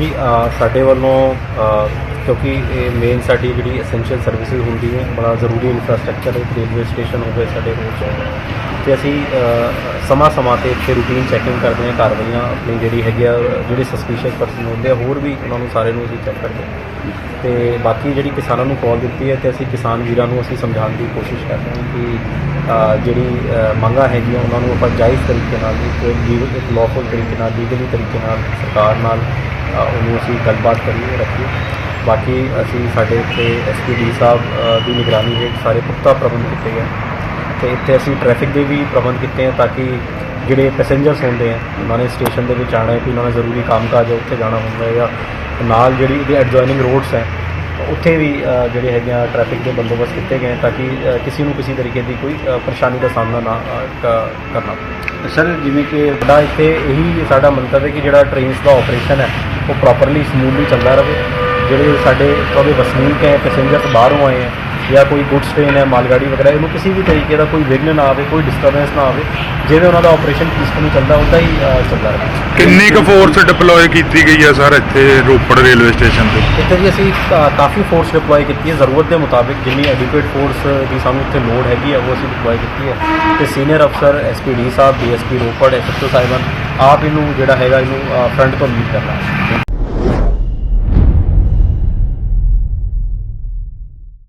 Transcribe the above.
ਜੀ ਸਾਡੇ ਵੱਲੋਂ ਕਿਉਂਕਿ ਇਹ ਮੇਨ ਸਾਡੀ ਜਿਹੜੀ ਐਸੈਂਸ਼ੀਅਲ ਸਰਵਿਸਿਜ਼ ਹੁੰਦੀ ਹੈ, ਬੜਾ ਜ਼ਰੂਰੀ ਇਨਫਰਾਸਟ੍ਰਕਚਰ ਹੈ ਰੇਲਵੇ ਸਟੇਸ਼ਨ ਹੋਵੇ ਸਾਡੇ ਰੋਡ 'ਚ। ਤੇ ਅਸੀਂ ਸਮਾਂ ਸਮਾਂ ਤੇ ਇੱਥੇ ਰੂਟੀਨ ਚੈਕਿੰਗ ਕਰਦੇ ਹਾਂ ਕਾਰਵਾਈਆਂ ਆਪਣੀ ਜਿਹੜੀ ਹੈਗੀ ਆ, ਜਿਹੜੇ ਸਸਪੀਸ਼ੀਅਸ ਪਰਸਨ ਹੁੰਦੇ ਆ, ਹੋਰ ਵੀ ਉਹਨਾਂ ਨੂੰ ਸਾਰੇ ਨੂੰ ਅਸੀਂ ਚੈੱਕ ਕਰਦੇ ਹਾਂ। ਤੇ ਬਾਕੀ ਜਿਹੜੀ ਕਿਸਾਨਾਂ ਨੂੰ ਕਾਲ ਦਿੱਤੀ ਹੈ, ਤੇ ਅਸੀਂ ਕਿਸਾਨ ਵੀਰਾਂ ਨੂੰ ਅਸੀਂ ਸਮਝਾਉਣ ਦੀ ਕੋਸ਼ਿਸ਼ ਕਰ ਰਹੇ ਹਾਂ ਕਿ ਜਿਹੜੀ ਮੰਗਾਂ ਹੈਗੀਆਂ ਉਹਨਾਂ ਨੂੰ ਆਪਾਂ ਜਾਇਜ਼ ਤਰੀਕੇ ਨਾਲ, ਇੱਕ ਲੀਗਲ ਇੱਕ ਲawful ਤਰੀਕੇ ਨਾਲ ਲੀਗਲੀ ਤਰੀਕੇ ਨਾਲ, ਸਰਕਾਰ ਨਾਲ ਉਹਨੂੰ ਅਸੀਂ ਗੱਲਬਾਤ ਕਰੀਏ ਰੱਖੀਏ। ਬਾਕੀ ਅਸੀਂ ਸਾਡੇ ਇੱਥੇ ਐਸਪੀਡੀ ਸਾਹਿਬ ਦੀ ਨਿਗਰਾਨੀ ਹੇਠ ਸਾਰੇ ਪੁਖਤਾ ਪ੍ਰਬੰਧ ਕੀਤੇ ਗਏ। ਤੇ ਇੱਥੇ ਅਸੀਂ ਟ੍ਰੈਫਿਕ ਦੇ ਵੀ ਪ੍ਰਬੰਧ ਕੀਤੇ ਆ ਤਾਂ ਕਿ ਜਿਹੜੇ ਪੈਸੇਂਜਰਸ ਹੁੰਦੇ ਆ ਉਹਨਾਂ ਨੇ ਸਟੇਸ਼ਨ ਦੇ ਵਿੱਚ ਆਉਣਾ ਹੈ ਕਿ ਉਹਨਾਂ ਨੇ ਜ਼ਰੂਰੀ ਕੰਮਕਾਜ ਹੈ ਉੱਥੇ ਜਾਣਾ ਹੁੰਦਾ ਹੈ ਜਾਂ ਨਾਲ ਜਿਹੜੀ ਇਹਦੇ ਐਡਜੋਇਨਿੰਗ ਰੋਡਸ ਹੈ ਉੱਥੇ ਵੀ ਜਿਹੜੇ ਹੈਗੇ ਆ ਟ੍ਰੈਫਿਕ ਦੇ ਬੰਦੋਬਸਤ ਕੀਤੇ ਗਏ ਤਾਂ ਕਿ ਕਿਸੇ ਨੂੰ ਕਿਸੇ ਤਰੀਕੇ ਦੀ ਕੋਈ ਪਰੇਸ਼ਾਨੀ ਦਾ ਸਾਹਮਣਾ ਨਾ ਕਰਨਾ ਸਰ ਜਿਵੇਂ ਕਿ ਬੜਾ ਇੱਥੇ ਇਹੀ ਸਾਡਾ ਮੰਤਵ ਹੈ ਕਿ ਜਿਹੜਾ ਟ੍ਰੇਨਸ ਦਾ ਆਪਰੇਸ਼ਨ ਹੈ ਉਹ ਪ੍ਰੋਪਰਲੀ ਸਮੂਥਲੀ ਚੱਲਦਾ ਰਹੇ। ਜਿਹੜੇ ਸਾਡੇ ਉਹਦੇ ਵਸਨੀਕ ਹੈ ਪੈਸੇਂਜਰਸ ਬਾਹਰੋਂ ਆਏ ਹੈ ਜਾਂ ਕੋਈ ਗੁੱਡਸ ਟ੍ਰੇਨ ਹੈ ਮਾਲ ਗਾੜੀ ਵਗੈਰਾ ਇਹਨੂੰ ਕਿਸੇ ਵੀ ਤਰੀਕੇ ਦਾ ਕੋਈ ਵਿਘਨ ਨਾ ਆਵੇ ਕੋਈ ਡਿਸਟਰਬੈਂਸ ਨਾ ਆਵੇ ਜਿਵੇਂ ਉਹਨਾਂ ਦਾ ਆਪਰੇਸ਼ਨ ਪੀਸਫੁਲੀ ਚੱਲਦਾ ਹੁੰਦਾ ਹੀ ਚੱਲਦਾ ਰਹੇ। ਕਿੰਨੀ ਕੁ ਫੋਰਸ ਡਿਪਲੋਏ ਕੀਤੀ ਗਈ ਹੈ ਸਰ ਇੱਥੇ ਰੋਪੜ ਰੇਲਵੇ ਸਟੇਸ਼ਨ ਤੇ? ਇੱਥੇ ਵੀ ਅਸੀਂ ਕਾ- ਕਾਫੀ ਫੋਰਸ ਡਿਪਲੋਏ ਕੀਤੀ ਹੈ। ਜ਼ਰੂਰਤ ਦੇ ਮੁਤਾਬਿਕ ਜਿੰਨੀ ਐਡਿਕੁਏਟ ਫੋਰਸ ਦੀ ਸਾਨੂੰ ਇੱਥੇ ਲੋਡ ਹੈਗੀ ਹੈ ਉਹ ਅਸੀਂ ਡਿਪਲੋਏ ਕੀਤੀ ਹੈ। ਤੇ ਸੀਨੀਅਰ ਅਫਸਰ ਐਸਪੀਡੀ ਸਾਹਿਬ ਡੀਐਸਪੀ ਰੋਪੜ ਐਸਐਚਓ ਸਾਹਿਬਾਨ ਆਪ ਇਹਨੂੰ ਜਿਹੜਾ ਹੈਗਾ ਇਹਨੂੰ ਫਰੰਟ ਤੋਂ ਲੀਡ ਕਰਨਾ।